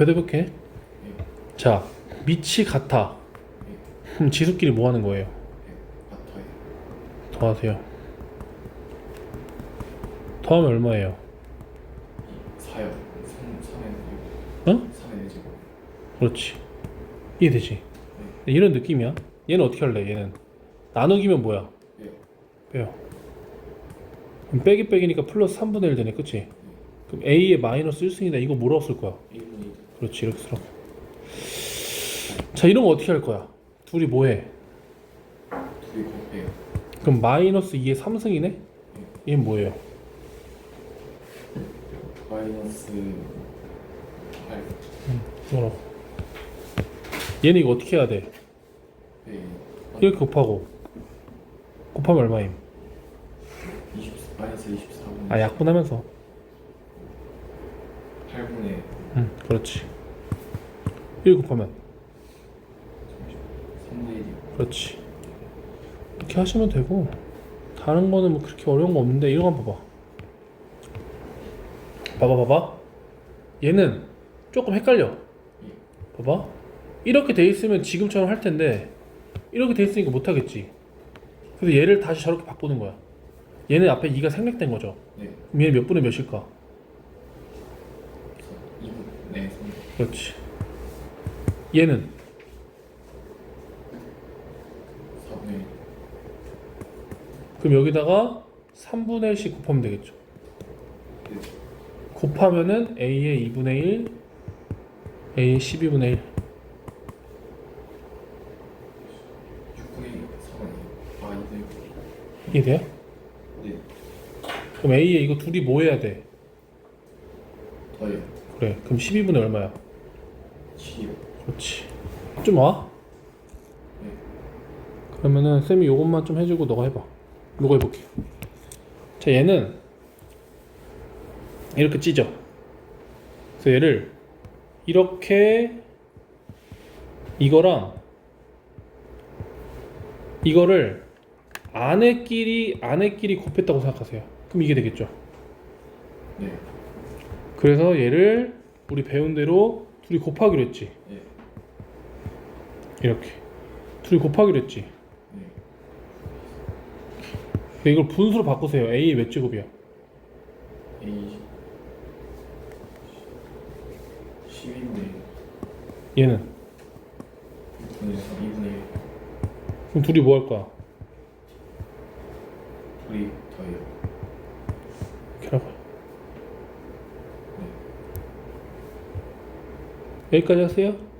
배대볼게. 예. 자, 밑이 같아. 그럼 지수끼리 뭐 하는 거예요? 더하세요. 더하면 얼마예요? 4요. 3, 3에 6. 어? 3에 4제곱. 그렇지. 이해되지? 이런 느낌이야. 얘는 어떻게 할래? 얘는 나누기면 뭐야? 예. 빼요. 그럼 빼기 빼기니까 플러스 3분의 1 되네, 그치? 그럼 A의 마이너스 1승이다. 이거 뭐라고 쓸 거야? 1분의 2. 그렇지, 이렇게 쓰라고. 자, 이런 거 어떻게 할 거야? 둘이 뭐해? 둘이 곱해요. 그럼 마이너스 2의 3승이네? 얘는 뭐예요? 마이너스 8. 뭐라고? 얘는 이거 어떻게 해야 돼? 네. 이렇게 곱하고 곱하면 얼마임? 20, 마이너스 24분의 아 약분하면서 8분의 응 그렇지. 이렇게 곱하면. 3분의 1이요. 그렇지. 이렇게 하시면 되고 다른 거는 뭐 그렇게 어려운 거 없는데 이거 한번 봐봐. 봐봐 봐봐. 얘는 조금 헷갈려. 봐봐. 이렇게 돼 있으면 지금처럼 할 텐데 이렇게 돼 있으니까 못 하겠지. 그래서 얘를 다시 저렇게 바꾸는 거야. 얘는 앞에 2가 생략된 거죠. 네. 얘는 몇 분의 몇일까? 2분. 네. 3. 그렇지 얘는 4분의 1. 그럼 여기다가 3분의 1씩 곱하면 되겠죠 네. 곱하면은 a의 2분의 1 a의 12분의 1 6분의 1. 4분의 1. 아, 2분의 1. 이해돼요? 네. 그럼 a에 이거 둘이 뭐 해야 돼? 더해요. 그래 그럼 12분의 얼마야? 7이요. 그렇지 좀 와? 네. 그러면은 쌤이 요것만 좀 해주고 너가 해봐 요거 해볼게 자 얘는 이렇게 찢어 그래서 얘를 이렇게 이거랑 이거를 안에끼리 안에끼리 곱했다고 생각하세요 그럼 이게 되겠죠 네. 그래서 얘를 우리 배운 대로 둘이 곱하기로 했지 네. 이렇게 둘이 곱하기로 했지 네. 근데 이걸 분수로 바꾸세요 a 몇 제곱이야 A 12분의 얘는 6분의 3. 2분의 1. 그럼 둘이 뭐 할 거야 둘이 더해요. 이렇게 하고 네. 여기까지 하세요 네.